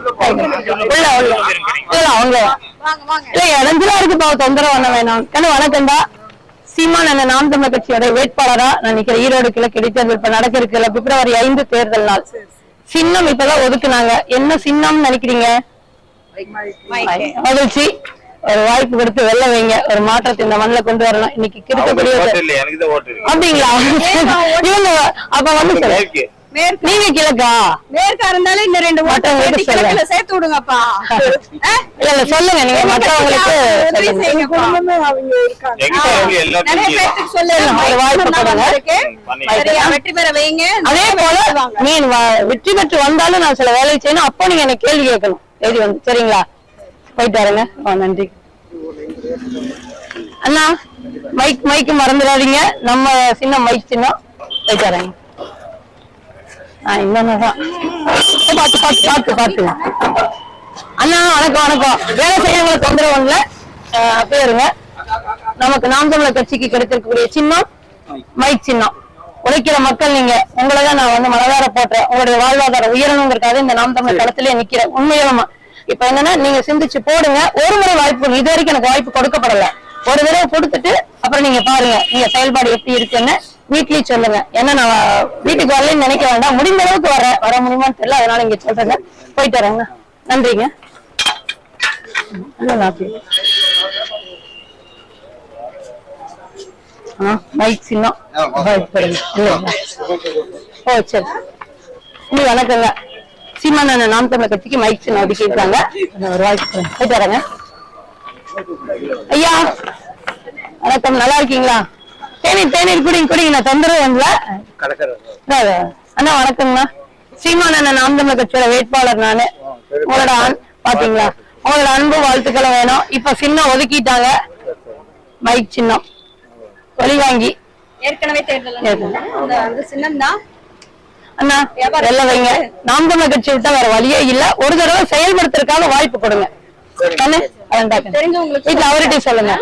உள்ள உள்ள இல்ல அவங்க வாங்க. வாங்க இல்ல இடைஞ்சலா இருக்குப்பா தொந்தரவு பண்ண வேணாம். கண்ணு வணக்கம்டா. சீமான் என்ன நாம் தமிழர் கட்சியோட வேட்பாளரா? நான் நிக்கிறேன் ஈரோடு கிழக்கு இடைத்தேர்தல் இப்ப நடக்க இருக்குல்ல பிப்ரவரி ஐந்து தேர்தல் நாள். சின்னம் இப்பதான் ஒதுக்குனாங்க. என்ன சின்னம்னு நினைக்கிறீங்க? மகிழ்ச்சி. ஒரு வாய்ப்பு கொடுத்து வெல்ல வைங்க. ஒரு மாற்றத்தை இந்த மண்ணில் கொண்டு வரலாம் இன்னைக்கு அப்படிங்களா? இவங்க அப்ப வந்து. மேற்கு. நீங்க கிழக்கா? மேற்கா இருந்தாலும் இந்த ரெண்டு ஓட்டு மற்றவங்களுக்கு சேர்த்து சொல்லுங்க. கிழக்குல சேர்த்து விடுங்கப்பா? இல்ல இல்ல சொல்லுங்க நீங்க. மற்றவங்களுக்கு உதவி எல்லாத்தையும் நிறைய. பேருக்கு வெற்றி பெற வைங்க. அதே போல மீன் வ- வெற்றி பெற்று வந்தாலும் நான் சில வேலை செய்யணும். அப்போ நீங்க எனக்கு கேள்வி கேட்கணும். எழுதி வந்து சரிங்களா? போயிட்டு வரேங்க. நன்றி. அண்ணா மைக் மைக் மறந்துடாதீங்க. நம்ம சின்ன மைக் சின்னம். போயிட்டு வரேங்க. பார்த்து பார்த்து பார்த்து பார்த்து அண்ணா வணக்கம் வணக்கம். வேலை செய்யறவங்களை தொந்தரவு பண்ணல அப்படியே இருங்க. நமக்கு நாம் தமிழர் கட்சிக்கு கிடைத்திருக்கக்கூடிய சின்னம் மைக் சின்னம். உழைக்கிற மக்கள் நீங்க. உங்களை தான் நான் வந்து மனதார போட்டேன் உங்களுடைய வாழ்வாதாரம் உயரணுங்கிறதுக்காக இந்த நாம் தமிழர் களத்திலே நிக்கிறேன். உண்மையிலமா இப்ப என்னன்னா நீங்க சிந்திச்சு போடுங்க. ஒரு முறை வாய்ப்பு இது வரைக்கும் எனக்கு வாய்ப்பு கொடுக்கப்படல. ஒரு தடவை கொடுத்துட்டு அப்புறம் நீங்க பாருங்க நீங்க செயல்பாடு எப்படி இருக்குன்னு. வீட்லயே சொல்லுங்க. ஏன்னா நான் வீட்டுக்கு வரலன்னு நினைக்க வேண்டாம். முடிந்த அளவுக்கு வரேன். வர முடியுமான்னு தெரியல. அதனால இங்க சொல்றேங்க. போயிட்டு வரேங்க. நன்றிங்க. இல்ல, அப்படி- மைக் சின்னம். இல்ல, இல்ல. ஓ சரி. நீ வணக்கங்க. சீமான் நாம் தமிழர் கட்சிக்கு மைக் சின்னம் இருக்காங்க நான் ஒரு வாய்ப்பு. போயிட்டு வரேங்க. ஐயா வணக்கம். நல்லா இருக்கீங்களா? தேநீர் தேநீர் குடிங்க குடிங்க. நான் தொந்தரவு பண்ணல அதாவது, அண்ணா வணக்கங்கண்ணா சீமான் அண்ணன் நாம் கட்சியோட வேட்பாளர் நானு. உங்களோட பாத்தீங்களா? உங்களோட அன்பு வாழ்த்துக்களும் வேணும். இப்ப சின்னம் ஒதுக்கிட்டாங்க. மைக் சின்னம். ஒலி வாங்கி. ஏற்கனவே தேர்தல் அந்த அந்த சின்னம் தான். அண்ணா வைங்க. நாம் கட்சி விட்டா வேற வழியே இல்ல. ஒரு தடவை செயல்படுத்துறதுக்காக வாய்ப்பு கொடுங்க. தெரிஞ்சவங்களுக்கு வீட்டுல அவர்கிட்ட சொல்லுங்க.